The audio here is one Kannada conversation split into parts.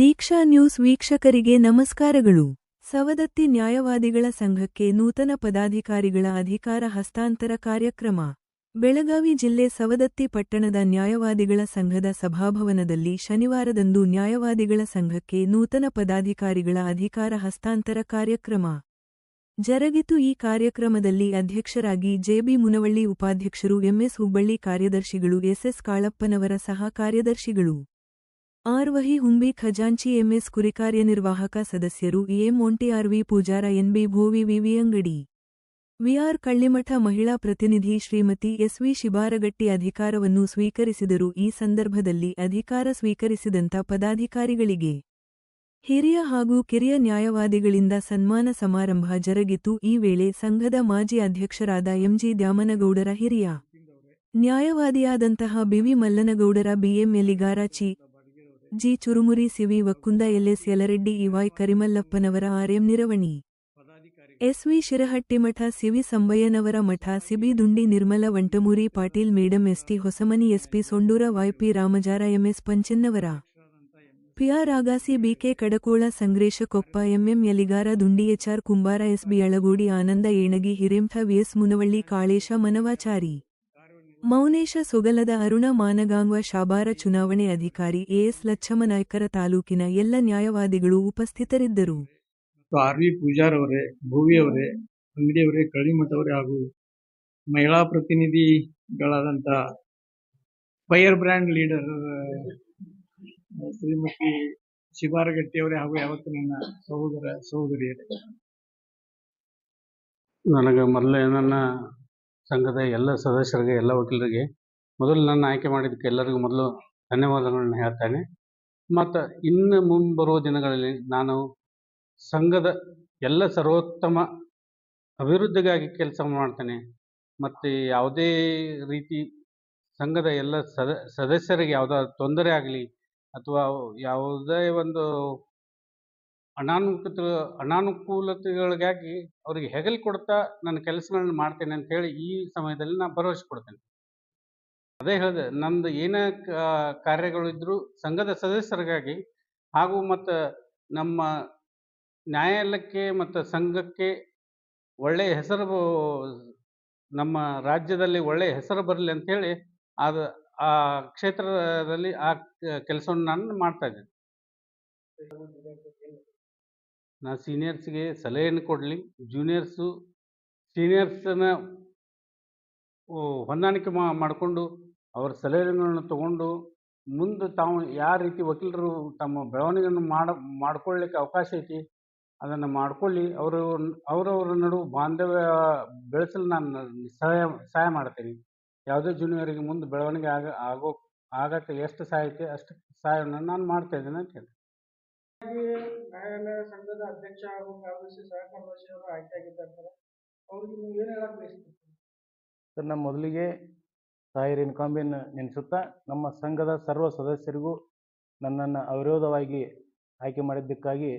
ದೀಕ್ಷಾ ನ್ಯೂಸ್ ವೀಕ್ಷಕರಿಗೆ ನಮಸ್ಕಾರಗಳು. ಸವದತ್ತಿ ನ್ಯಾಯವಾದಿಗಳ ಸಂಘಕ್ಕೆ ನೂತನ ಪದಾಧಿಕಾರಿಗಳ ಅಧಿಕಾರ ಹಸ್ತಾಂತರ ಕಾರ್ಯಕ್ರಮ. ಬೆಳಗಾವಿ ಜಿಲ್ಲೆ ಸವದತ್ತಿ ಪಟ್ಟಣದ ನ್ಯಾಯವಾದಿಗಳ ಸಂಘದ ಸಭಾಭವನದಲ್ಲಿ ಶನಿವಾರದಂದು ನ್ಯಾಯವಾದಿಗಳ ಸಂಘಕ್ಕೆ ನೂತನ ಪದಾಧಿಕಾರಿಗಳ ಅಧಿಕಾರ ಹಸ್ತಾಂತರ ಕಾರ್ಯಕ್ರಮ. ಜರಗಿತು ಈ ಕಾರ್ಯಕ್ರಮದಲ್ಲಿ ಅಧ್ಯಕ್ಷರಾಗಿ ಜೆಬಿ ಮುನವಳ್ಳಿ ಉಪಾಧ್ಯಕ್ಷರು ಎಂಎಸ್ ಹುಬ್ಬಳ್ಳಿ ಕಾರ್ಯದರ್ಶಿಗಳು ಎಸ್ಎಸ್ ಕಾಳಪ್ಪನವರ ಸಹ ಕಾರ್ಯದರ್ಶಿಗಳು. ಆರ್ವಹಿ ಹುಂಬಿ ಖಜಾಂಚಿ ಎಂಎಸ್ ಕುರಿಕಾರ್ಯನಿರ್ವಾಹಕ ಸದಸ್ಯರು M V Pujara NB Bhovi VV Angadi VR ಕಳ್ಳಿಮಠ ಮಹಿಳಾ ಪ್ರತಿನಿಧಿ ಶ್ರೀಮತಿ ಎಸ್ವಿ ಶಿಬಾರಗಟ್ಟಿ ಅಧಿಕಾರವನ್ನು ಸ್ವೀಕರಿಸಿದರು. ಈ ಸಂದರ್ಭದಲ್ಲಿ ಅಧಿಕಾರ ಸ್ವೀಕರಿಸಿದಂಥ ಪದಾಧಿಕಾರಿಗಳಿಗೆ ಹಿರಿಯ ಹಾಗೂ ಕಿರಿಯ ನ್ಯಾಯವಾದಿಗಳಿಂದ ಸನ್ಮಾನ ಸಮಾರಂಭ ಜರುಗಿತು. ಈ ವೇಳೆ ಸಂಘದ ಮಾಜಿ ಅಧ್ಯಕ್ಷರಾದ ಎಂಜಿ ದ್ಯಾಮನಗೌಡರ ಹಿರಿಯ ನ್ಯಾಯವಾದಿಯಾದಂತಹ ಬಿವಿ ಮಲ್ಲನಗೌಡರ ಬಿಎಂ ಎಲಿಗಾರ ಚಿ G Churumuri CV Vakkund LS Yalareddy EY Karimallappanavar RM Niravani. SV Shirahattimath CV Sambayyanavar Math CB Dundi Nirmala Vantamuri Patil madam ST Hosamani SP Sondur YP Ramajara MS Panchannavar. PR Agasi BK Kadakol Sangresh Koppa MM Yaligar Dundi HR Kumbar SB Alagodi Ananda Enagi Hirenth VS Munavalli Kalesh Manavachari. Mounesh Sogalad Aruna ಮಾನಗಾಂಗ್ವ ಶಾಬಾರ ಚುನಾವಣೆ ಅಧಿಕಾರಿ ಎಎಸ್ ಲಚ್ಚಮ್ಮನಾಯ್ಕರ ತಾಲೂಕಿನ ಎಲ್ಲ ನ್ಯಾಯವಾದಿಗಳು ಉಪಸ್ಥಿತರಿದ್ದರು. ಆರ್ ವಿ ಪೂಜಾರ್ ಅವರೇ ಭೂವಿ ಅವರೇ ಅಂಗಡಿಯವರೇ ಕಳಿಮಠ ಅವರೇ ಹಾಗೂ ಮಹಿಳಾ ಪ್ರತಿನಿಧಿಗಳಾದಂಥ fire brand leader Shrimati Shibaragatti ಅವರೇ ಹಾಗೂ ಯಾವತ್ತು ನನ್ನ ಸಹೋದರ ಸಹೋದರಿಯರೇ. ನನಗೆ ಮೊದಲೇ ನನ್ನ ಸಂಘದ ಎಲ್ಲ ಸದಸ್ಯರಿಗೆ, ಎಲ್ಲ ವಕೀಲರಿಗೆ ಮೊದಲು ನನ್ನ ಆಯ್ಕೆ ಮಾಡಿದ್ದಕ್ಕೆ ಎಲ್ಲರಿಗೂ ಮೊದಲು ಧನ್ಯವಾದಗಳನ್ನು ಹೇಳ್ತೇನೆ. ಮತ್ತು ಇನ್ನು ಮುಂಬರುವ ದಿನಗಳಲ್ಲಿ ನಾನು ಸಂಘದ ಎಲ್ಲ ಸರ್ವೋತ್ತಮ ಅಭಿವೃದ್ಧಿಗಾಗಿ ಕೆಲಸ ಮಾಡ್ತೇನೆ. ಮತ್ತು ಯಾವುದೇ ರೀತಿ ಸಂಘದ ಎಲ್ಲ ಸದ, ಸದಸ್ಯರಿಗೆ ಯಾವುದಾದ್ರು ತೊಂದರೆ ಆಗಲಿ ಅಥವಾ ಯಾವುದೇ ಒಂದು ಅನಾನುಕೂಲ ಅನಾನುಕೂಲತೆಗಳಿಗಾಗಿ ಅವರಿಗೆ ಹೆಗಲು ಕೊಡ್ತಾ ನನ್ನ ಕೆಲಸಗಳನ್ನ ಮಾಡ್ತೇನೆ ಅಂತ ಹೇಳಿ ಈ ಸಮಯದಲ್ಲಿ ನಾನು ಭರವಸೆ ಕೊಡ್ತೇನೆ. ಅದೇ ಹೇಳಿದೆ, ನಂದು ಏನೇ ಕಾರ್ಯಗಳಿದ್ರೂ ಸಂಘದ ಸದಸ್ಯರಿಗಾಗಿ ಹಾಗೂ ಮತ್ತು ನಮ್ಮ ನ್ಯಾಯಾಲಯಕ್ಕೆ ಮತ್ತು ಸಂಘಕ್ಕೆ ಒಳ್ಳೆಯ ಹೆಸರು ನಮ್ಮ ರಾಜ್ಯದಲ್ಲಿ ಒಳ್ಳೆಯ ಹೆಸರು ಬರಲಿ ಅಂಥೇಳಿ ಅದು ಆ ಕ್ಷೇತ್ರದಲ್ಲಿ ಆ ಕೆಲಸವನ್ನು ನಾನು ಮಾಡ್ತಾ ಇದ್ದೇನೆ. ನಾ ಸೀನಿಯರ್ಸ್ಗೆ ಸಲಹೆಯನ್ನು ಕೊಡಲಿ. ಜೂನಿಯರ್ಸು ಸೀನಿಯರ್ಸನ್ನು ಹೊಂದಾಣಿಕೆ ಮಾಡಿಕೊಂಡು ಅವರ ಸಲಹೆಗಳನ್ನು ತಗೊಂಡು ಮುಂದೆ ತಾವು ಯಾವ ರೀತಿ ವಕೀಲರು ತಮ್ಮ ಬೆಳವಣಿಗೆಯನ್ನು ಮಾಡ, ಮಾಡ್ಕೊಳ್ಳಿಕ್ಕೆ ಅವಕಾಶ ಐತಿ, ಅದನ್ನು ಮಾಡ್ಕೊಳ್ಳಿ. ಅವರು, ಅವರವರ ನಡುವೆ ಬಾಂಧವ್ಯ ಬೆಳೆಸಲು ನಾನು ಸಹಾಯ ಸಹಾಯ ಮಾಡ್ತೀನಿ. ಯಾವುದೇ ಜೂನಿಯರಿಗೆ ಮುಂದೆ ಬೆಳವಣಿಗೆ ಆಗ, ಆಗೋ, ಆಗಕ್ಕೆ ಎಷ್ಟು ಸಹಾಯ ಐತೆ, ಅಷ್ಟು ಸಹಾಯವನ್ನು ನಾನು ಮಾಡ್ತಾ ಅಂತ ಹೇಳಿ ನ್ಯಾಯಾಲಯ ಸಂಘದ ಅಧ್ಯಕ್ಷ ಹಾಗೂ ಕಾರ್ಯದರ್ಶಿ ಸಹ ಕಾರ್ಯದರ್ಶಿ ಅವರು ಆಯ್ಕೆಯಾಗಿದ್ದಾರೆ ಅವ್ರಿಗೆ ನೀವು ಏನು ಹೇಳಕ್ ಬಯಸ್ತೀರಿ? ಸರ್ ನಮ್ಮ ಮೊದಲಿಗೆ ತಾಯಿ ಕಾಂಬಿನ ನೆನೆಸುತ್ತಾ ನಮ್ಮ ಸಂಘದ ಸರ್ವ ಸದಸ್ಯರಿಗೂ ನನ್ನನ್ನು ಅವಿರೋಧವಾಗಿ ಆಯ್ಕೆ ಮಾಡಿದ್ದಕ್ಕಾಗಿ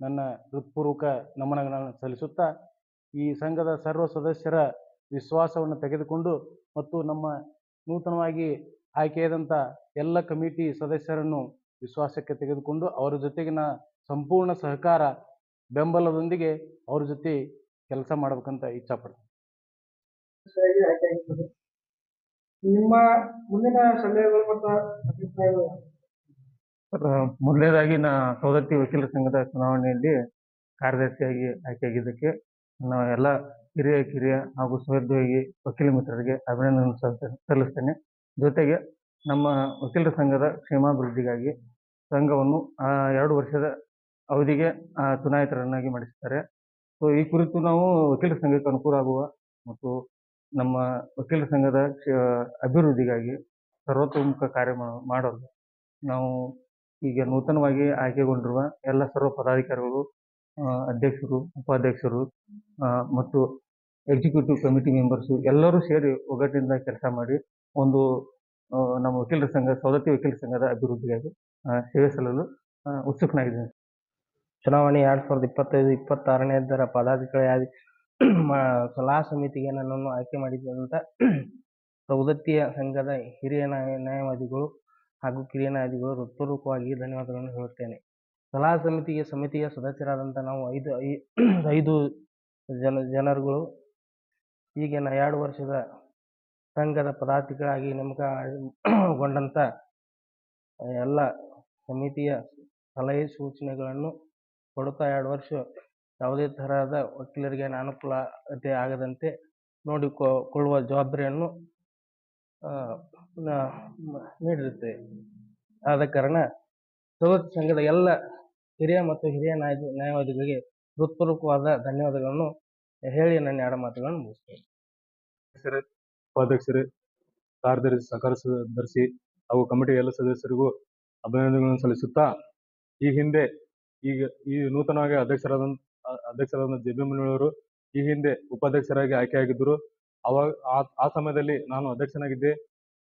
ನನ್ನ ಹೃತ್ಪೂರ್ವಕ ನಮನಗಳನ್ನು ಸಲ್ಲಿಸುತ್ತಾ ಈ ಸಂಘದ ಸರ್ವ ಸದಸ್ಯರ ವಿಶ್ವಾಸವನ್ನು ತೆಗೆದುಕೊಂಡು ಮತ್ತು ನಮ್ಮ ನೂತನವಾಗಿ ಆಯ್ಕೆಯಾದಂಥ ಎಲ್ಲ ಕಮಿಟಿ ಸದಸ್ಯರನ್ನು ವಿಶ್ವಾಸಕ್ಕೆ ತೆಗೆದುಕೊಂಡು ಅವರ ಜೊತೆಗಿನ ಸಂಪೂರ್ಣ ಸಹಕಾರ ಬೆಂಬಲದೊಂದಿಗೆ ಅವ್ರ ಜೊತೆ ಕೆಲಸ ಮಾಡಬೇಕಂತ ಇಚ್ಛಾಪಡ್ತೀನಿ. ನಿಮ್ಮ ಮುಂದಿನ ಸಲಹೆಗಳು ಮತ್ತು ಅಭಿಪ್ರಾಯಗಳು? ಮೊದಲನೇದಾಗಿ ನಾ ಸವದತ್ತಿ ವಕೀಲರ ಸಂಘದ ಚುನಾವಣೆಯಲ್ಲಿ ಕಾರ್ಯದರ್ಶಿಯಾಗಿ ಆಯ್ಕೆಯಾಗಿದ್ದಕ್ಕೆ ನಾವು ಎಲ್ಲ ಹಿರಿಯ ಕಿರಿಯ ಹಾಗೂ ಸಹೋದ್ಯೋಗಿ ವಕೀಲ ಮಿತ್ರರಿಗೆ ಅಭಿನಂದನೆ ಸಲ್ಲಿಸ್ತೇನೆ ಸಲ್ಲಿಸ್ತೇನೆ. ಜೊತೆಗೆ ನಮ್ಮ ವಕೀಲರ ಸಂಘದ ಕ್ಷೇಮಾಭಿವೃದ್ಧಿಗಾಗಿ ಸಂಘವನ್ನು ಆ, ಎರಡು ವರ್ಷದ ಅವಧಿಗೆ ಚುನಾಯಿತರನ್ನಾಗಿ ಮಾಡಿಸ್ತಾರೆ. ಸೊ ಈ ಕುರಿತು ನಾವು ವಕೀಲರ ಸಂಘಕ್ಕೆ ಅನುಕೂಲ ಆಗುವ ಮತ್ತು ನಮ್ಮ ವಕೀಲರ ಸಂಘದ ಅಭಿವೃದ್ಧಿಗಾಗಿ ಸರ್ವತೋಮುಖ ಕಾರ್ಯ ಮಾಡಲು ನಾವು ಈಗ ನೂತನವಾಗಿ ಆಯ್ಕೆಗೊಂಡಿರುವ ಎಲ್ಲ ಸರ್ವ ಪದಾಧಿಕಾರಿಗಳು ಅಧ್ಯಕ್ಷರು, ಉಪಾಧ್ಯಕ್ಷರು ಮತ್ತು ಎಕ್ಸಿಕ್ಯೂಟಿವ್ ಕಮಿಟಿ ಮೆಂಬರ್ಸು ಎಲ್ಲರೂ ಸೇರಿ ಒಗ್ಗಟ್ಟಿನಿಂದ ಕೆಲಸ ಮಾಡಿ ಒಂದು ನಮ್ಮ ವಕೀಲರ ಸಂಘ, ಸವದತ್ತಿ ವಕೀಲರ ಸಂಘದ ಅಭಿವೃದ್ಧಿಗಾಗಿ ಸೇವೆ ಸಲ್ಲಲು ಉತ್ಸುಕನಾಗಿದ್ದೀನಿ. ಚುನಾವಣೆ ಎರಡು ಸಾವಿರದ ಇಪ್ಪತ್ತೈದು ಇಪ್ಪತ್ತಾರನೇದರ ಪದಾಧಿಕಾರಿ ಮ- ಸಲಹಾ ಸಮಿತಿಗೆ ನನ್ನನ್ನು ಆಯ್ಕೆ ಮಾಡಿದಂಥ ಸೌದತ್ತಿಯ ಸಂಘದ ಹಿರಿಯ ನ್ಯಾಯ ನ್ಯಾಯವಾದಿಗಳು ಹಾಗೂ ಕಿರಿಯ ನ್ಯಾಯಾಧಿಗಳು ಹೃತ್ಪೂರ್ವಕವಾಗಿ ಧನ್ಯವಾದಗಳನ್ನು ಹೇಳುತ್ತೇನೆ. ಸಲಹಾ ಸಮಿತಿಗೆ ಸಮಿತಿಯ ಸದಸ್ಯರಾದಂಥ ನಾವು ಐದು ಐದು ಜನ, ಜನರುಗಳು ಈಗಿನ ಎರಡು ವರ್ಷದ ಸಂಘದ ಪದಾಧಿಕಾರಿಯಾಗಿ ನೇಮಕಗೊಂಡಂಥ ಎಲ್ಲ ಸಮಿತಿಯ ಸಲಹೆ ಸೂಚನೆಗಳನ್ನು ಕೊಡುತ್ತಾ ಎರಡು ವರ್ಷ ಯಾವುದೇ ತರಹದ ವಕೀಲರಿಗೆ ಅನುಕೂಲತೆ ಆಗದಂತೆ ನೋಡಿಕೊಳ್ಳುವ ಜವಾಬ್ದಾರಿಯನ್ನು ನೀಡಿರುತ್ತೆ ಆದ ಕಾರಣ ಸವದತ್ತಿ ಸಂಘದ ಎಲ್ಲ ಹಿರಿಯ ಮತ್ತು ಹಿರಿಯ ನ್ಯಾಯ ನ್ಯಾಯವಾದಿಗಳಿಗೆ ಹೃತ್ಪೂರ್ವಕವಾದ ಧನ್ಯವಾದಗಳನ್ನು ಹೇಳಿ ನನ್ನ ಎರಡು ಮಾತುಗಳನ್ನು ಮುಗಿಸ್ತೇನೆ. ಉಪಾಧ್ಯಕ್ಷರೇ, ಕಾರ್ಯದರ್ಶಿ ಸಹಕಾರ ಹಾಗೂ ಕಮಿಟಿ ಎಲ್ಲ ಸದಸ್ಯರಿಗೂ ಅಭಿನಂದನೆಗಳನ್ನು ಸಲ್ಲಿಸುತ್ತಾ ಈ ಹಿಂದೆ ಈಗ ಈ ನೂತನವಾಗಿ ಅಧ್ಯಕ್ಷರಾದ ಅಧ್ಯಕ್ಷರಾದ ಜೆ ಬಿ ಮುನಿಯವರು ಈ ಹಿಂದೆ ಉಪಾಧ್ಯಕ್ಷರಾಗಿ ಆಯ್ಕೆಯಾಗಿದ್ದರು ಅವಾಗ ಆ- ಸಮಯದಲ್ಲಿ ನಾನು ಅಧ್ಯಕ್ಷನಾಗಿದ್ದೆ.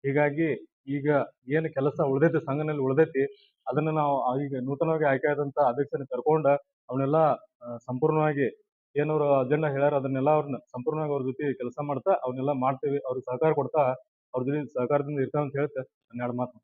ಹೀಗಾಗಿ ಈಗ ಏನು ಕೆಲಸ ಉಳಿದೈತಿ, ಸಂಘನಲ್ಲಿ ಉಳಿದೈತಿ, ಅದನ್ನ ನಾವು ಈಗ ನೂತನವಾಗಿ ಆಯ್ಕೆಯಾದಂತ ಅಧ್ಯಕ್ಷನ ಕರ್ಕೊಂಡ ಅವನ್ನೆಲ್ಲ ಸಂಪೂರ್ಣವಾಗಿ ಏನವರು ಅಜೆಂಡಾ ಹೇಳ್ಯಾರ ಅದನ್ನೆಲ್ಲ ಅವ್ರನ್ನ ಸಂಪೂರ್ಣವಾಗಿ ಅವ್ರ ಜೊತೆ ಕೆಲಸ ಮಾಡ್ತಾ ಅವನ್ನೆಲ್ಲ ಮಾಡ್ತೇವೆ, ಅವ್ರಿಗೆ ಸಹಕಾರ ಕೊಡ್ತಾ ಅವ್ರ ಜೊತೆ ಸಹಕಾರದಿಂದ ಇರ್ತಾವ ಅಂತ ಹೇಳ್ತಾ ನನ್ನ ಎರಡು ಮಾತು